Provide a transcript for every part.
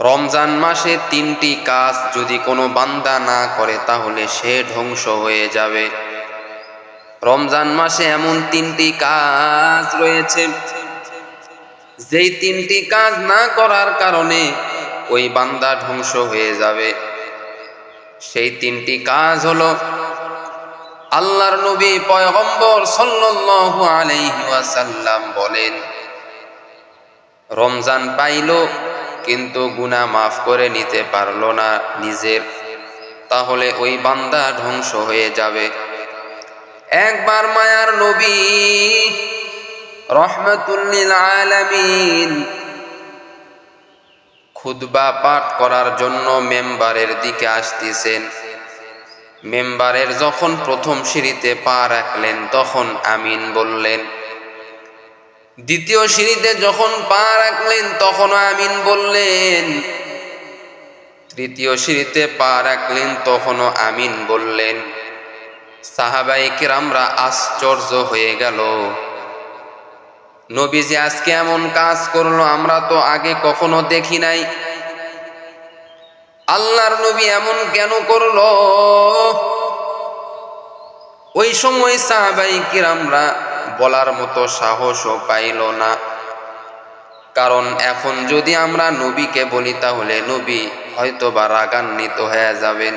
রমজান মাসে তিনটি কাজ যদি কোনো বান্দা না করে, তাহলে সে ধ্বংস হয়ে যাবে। রমজান মাসে এমন তিনটি কাজ রয়েছে। যেই তিনটি কাজ না করার কারণে ওই বান্দা ধ্বংস হয়ে যাবে। সেই তিনটি কাজ হলো, আল্লাহর নবী পয়গম্বর সাল্লাল্লাহু আলাইহি ওয়াসাল্লাম বলেন, রমজান পাইল কিন্তু গুনাহ মাফ করে নিতে পারল না নিজের, তাহলে ওই বান্দা ধ্বংস হয়ে যাবে। একবার মায়ার নবী রহমতুল্লিল আলামিন খুতবা পাঠ করার জন্য মেম্বারের দিকে আসতেছেন। মেম্বারের যখন প্রথম সিঁড়িতে পা রাখলেন, তখন আমিন বললেন দ্বিতীয় সিঁড়িতে যখন পা রাখলেন তখনও আমিন বললেন, তৃতীয় সিঁড়িতে পা রাখলেন, তখনও আমিন বললেন সাহাবাই কিরামরা আশ্চর্য হয়ে গেল। নবীজি আজকে এমন কাজ করল, আমরা তো আগে কখনো দেখি নাই। আল্লাহর নবী এমন কেন করল? ওই সময় সাহাবাই কিরামরা বলার মতো সাহসও পাইল না। কারণ এখন যদি আমরা নবীকে বলি, তাহলে নবী হয়তো বা রাগান্বিত হয়ে যাবেন।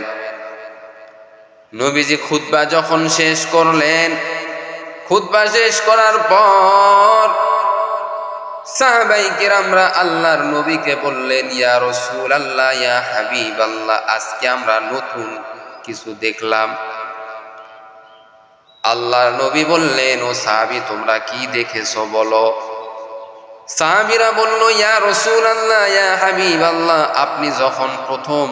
নবীজি খুতবা যখন শেষ করলেন, খুতবা শেষ করার পর কিরামরা আল্লাহর নবীকে বললেন, ইয়া রসুল আল্লাহ ইয়া হাবিব আল্লাহ আজকে আমরা নতুন কিছু দেখলাম। আল্লাহর নবী বললেন, ও সাহাবি, তোমরা কি দেখেছ বলো? সাহাবিরা বলল, ইয়া রসুল আল্লাহ ইয়া হাবিব আল্লাহ আপনি যখন প্রথম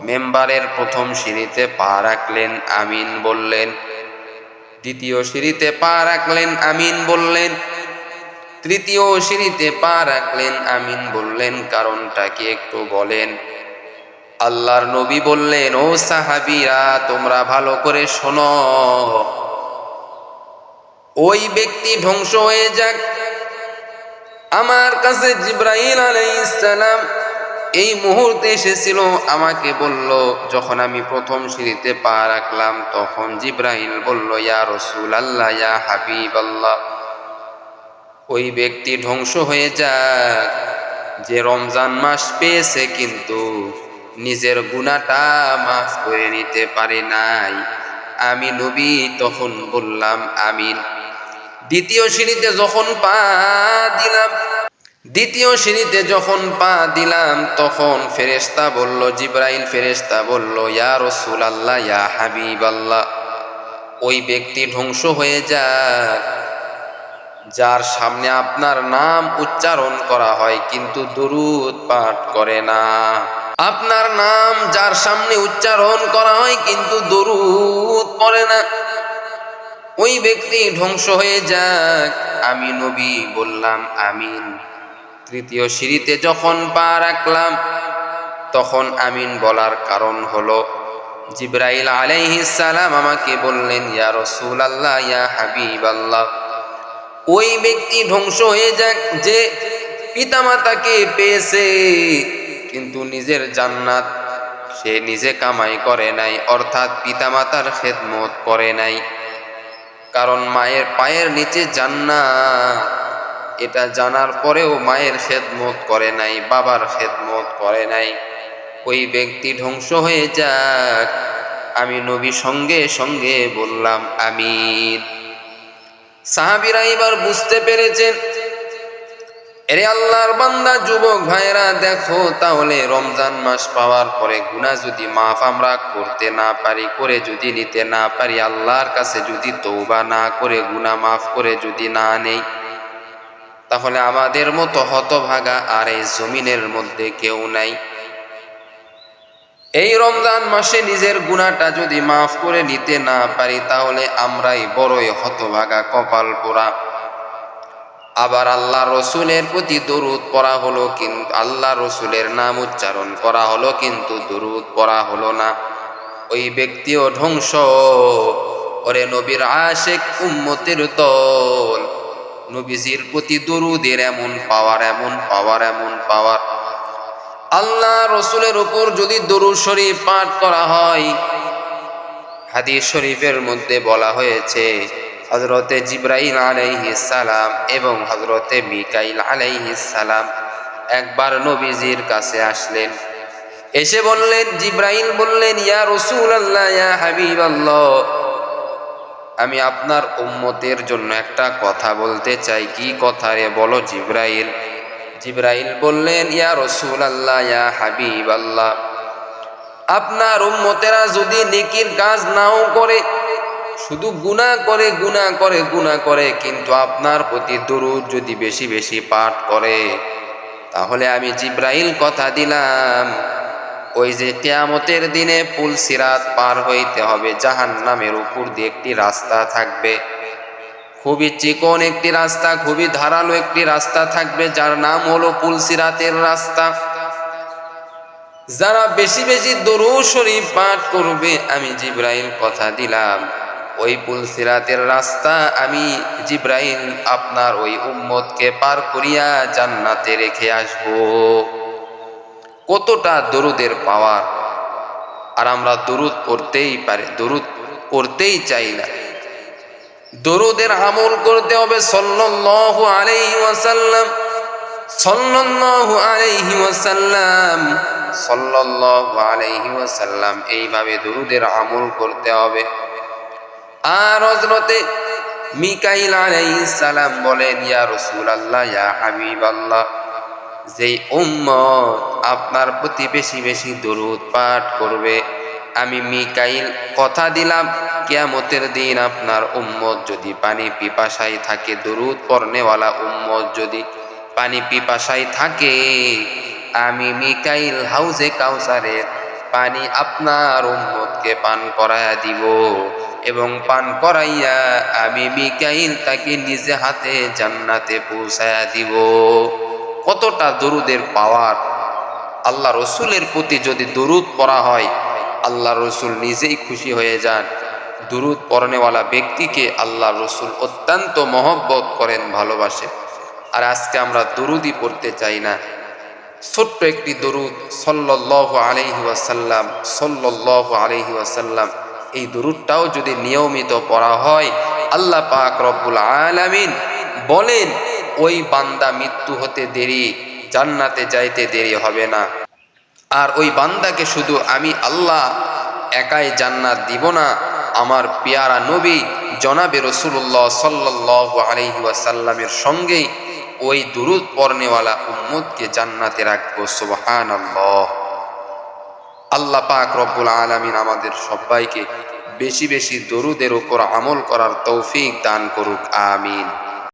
মেম্বারের প্রথম সিঁড়িতে পা রাখলেন, আমিন বললেন। দ্বিতীয় সিঁড়িতে পা রাখলেন, আমিন বললেন। তৃতীয় সিঁড়িতে পা রাখলেন, আমিন বললেন, কারণটা কি একটু বলেন? আল্লাহর নবী বললেন, ও সাহাবিরা, তোমরা ভালো করে শোনো। ওই ব্যক্তি ধ্বংস হয়ে যাক। আমার কাছে জিব্রাইল আলাইসালাম এই মুহূর্তে এসেছিল, আমাকে বলল, যখন আমি প্রথম সিঁড়িতে পা রাখলাম, তখন জিব্রাহিল বলল, ইয়া রসুল আল্লাহ ইয়া হাবিব আল্লাহ ওই ব্যক্তি ধ্বংস হয়ে যাক। যে রমজান মাস পেয়েছে, কিন্তু নিজের গুণাটা মাফ করে নিতে পারে নাই। আমি নবী তখন বললাম, আমিন। দ্বিতীয় সিঁড়িতে যখন পা দিলাম, দ্বিতীয় সিঁড়িতে যখন পা দিলাম, তখন ফেরেস্তা বলল, জিব্রাইল ফেরেস্তা বলল, ইয়া রসুল আল্লাহ ইয়া হাবিব আল্লাহ ওই ব্যক্তি ধ্বংস হয়ে যাক। যার সামনে আপনার নাম উচ্চারণ করা হয়, কিন্তু দুরুদ পাঠ করে না। আপনার নাম যার সামনে উচ্চারণ করা হয়, কিন্তু দরুদ পড়ে না। ওই ব্যক্তি ধ্বংস হয়ে যাক। আমি নবী বললাম, আমিন। তৃতীয় সিঁড়িতে যখন পা রাখলাম, তখন আমিন বলার কারণ হলো, জিব্রাইল সালাম আমাকে বললেন, ইয়া রসুল আল্লাহ ইয়া হাবিব আল্লাহ ওই ব্যক্তি ধ্বংস হয়ে যাক যে পিতামাতাকে পেয়েছে, কিন্তু নিজের জান্নাত সে নিজে কামাই করে নাই, অর্থাৎ পিতামাতার খেদমত করে নাই। কারণ মায়ের পায়ের নিচে জান্নাত। এটা জানার পরেও মায়ের খেদমত করে নাই, বাবার খেদমত করে নাই। ওই ব্যক্তি ধ্বংস হয়ে যাক, আমি নবী সঙ্গে সঙ্গে বললাম আমির সাহাবিরা এবার বুঝতে পেরেছেন এরে আল্লাহর বান্দা, যুবক ভাইরা দেখো তাহলে রমজান মাস পাওয়ার পরে গুণা যদি মাফ আমরা করতে না পারি, করে যদি নিতে না পারি, আল্লাহর কাছে যদি তৌবা না করে গুণা মাফ করে যদি না নেই, তাহলে আমাদের মতো হতভাগা আর এই জমিনের মধ্যে কেউ নাই। এই রমজান মাসে নিজের গুণাটা যদি মাফ করে নিতে না পারি, তাহলে আমরাই বড়ই হতভাগা, কপাল পোড়া। আবার আল্লাহ রসুলের প্রতি দরুদ পড়া হলো কিন্তু আল্লাহ রসুলের নাম উচ্চারণ করা হলো কিন্তু দরুদ পড়া হলো না। ওই ব্যক্তিও ধ্বংস। ওরে নবীর আশেক উম্মতের দল। নবীজির প্রতি দরুদের এমন পাওয়ার এমন পাওয়ার এমন পাওয়ার। আল্লাহ রসুলের উপর যদি দরুদ শরীফ পাঠ করা হয়, হাদিস শরীফের মধ্যে বলা হয়েছে হজরতে জিব্রাইল সালাম এবং হজরতে মিকাইল সালাম একবার নবীজির কাছে আসলেন। এসে বললেন, জিব্রাইল বললেন, ইয়া রসুল আল্লাহ ইয়া হাবিব আল্লাহ আমি আপনার উম্মতের জন্য একটা কথা বলতে চাই। কি কথা রে বলো জিব্রাইল? জিব্রাইল বললেন, ইয়া রসুল আল্লাহ ইয়া হাবিব আল্লাহ আপনার উম্মতেরা যদি নেকির কাজ নাও করে শুধু গুনাহ করে গুনাহ করে গুনাহ করে, কিন্তু আপনার প্রতি দরুদ যদি বেশি বেশি পাঠ করে, তাহলে আমি জিব্রাইল কথা দিলাম। ওই যে কেয়ামতের দিনে পুল সিরাত পার হইতে হবে জাহান নামের উপর দিয়ে একটি রাস্তা থাকবে। খুবই চিকন একটি রাস্তা, খুবই ধারালো একটি রাস্তা থাকবে, যার নাম হলো পুল সিরাতের রাস্তা। যারা বেশি বেশি দরু শরীফ পাঠ করবে, আমি জিব্রাইল কথা দিলাম। ওই পুল সিরাতের রাস্তা আমি জিব্রাইল আপনার ওই উম্মতকে পার করিয়া জান্নাতে রেখে আসব। কতটা দরুদের পাওয়ার? আর আমরা দরুদ পড়তেই পারি, দরুদ পড়তেই চাই না। দরুদের আমল করতে হবে সল্লাল্লাহু আলাইহি ওয়াসাল্লাম, সল্লাল্লাহু আলাইহি ওয়াসাল্লাম, সল্লাল্লাহু আলাইহি ওয়াসাল্লাম। এইভাবে দরুদের আমল করতে হবে। আর হযরতে মিকাইল আলাইহিস সালাম বলেন, ইয়া রাসূলুল্লাহ, ইয়া হাবিবাল্লাহ, যেই উম্মত আপনার প্রতি বেশি বেশি দরুদ পাঠ করবে, আমি মিকাইল কথা দিলাম, কিয়ামতের দিন আপনার উম্মত যদি পানি পিপাসায় থাকে, দরুদ পড়নেওয়ালা উম্মত যদি পানি পিপাসায় থাকে, আমি মিকাইল হাউজে কাউসারের পানি আপনার উম্মতকে পান করাইয়া দিব। এবং পান করাইয়া আমি মিকাইল তাকে নিজে হাতে জান্নাতে পৌঁছায়া দিব। কতটা দরুদের পাওয়ার। আল্লাহ রসুলের প্রতি যদি দরুদ পড়া হয়, আল্লাহ রসুল নিজেই খুশি হয়ে যান। দুরুদ পড়নেওয়ালা ব্যক্তিকে আল্লাহ রসুল অত্যন্ত মহব্বত করেন ভালোবাসে আর আজকে আমরা দরুদই পড়তে চাই না। ছোট্ট একটি দরুদ সল্লাহ আলহি ওয়াসাল্লাম সল্লাহ আলহি ওয়াসাল্লাম। এই দরুদটাও যদি নিয়মিত পড়া হয়, আল্লাহ পাক রব্বুল আলামিন বলেন, ওই বান্দা মৃত্যু হতে দেরি, জান্নাতে যাইতে দেরি হবে না। আর ওই বান্দাকে শুধু আমি আল্লাহ একাই জান্নাত দিব না, আমার পেয়ারা নবী জনাবে রসুল্লাহ সাল্লাহ আলহি ওয়াসাল্লামের সঙ্গেই ওই দুরুদ পর্নেওয়ালা উম্মদকে জান্নাতে রাখব সুবহান আল্লাহ আল্লাহ পাক রব্বুল আলমিন আমাদের সবাইকে বেশি বেশি দরুদের ওপর আমল করার তৌফিক দান করুক, আমিন।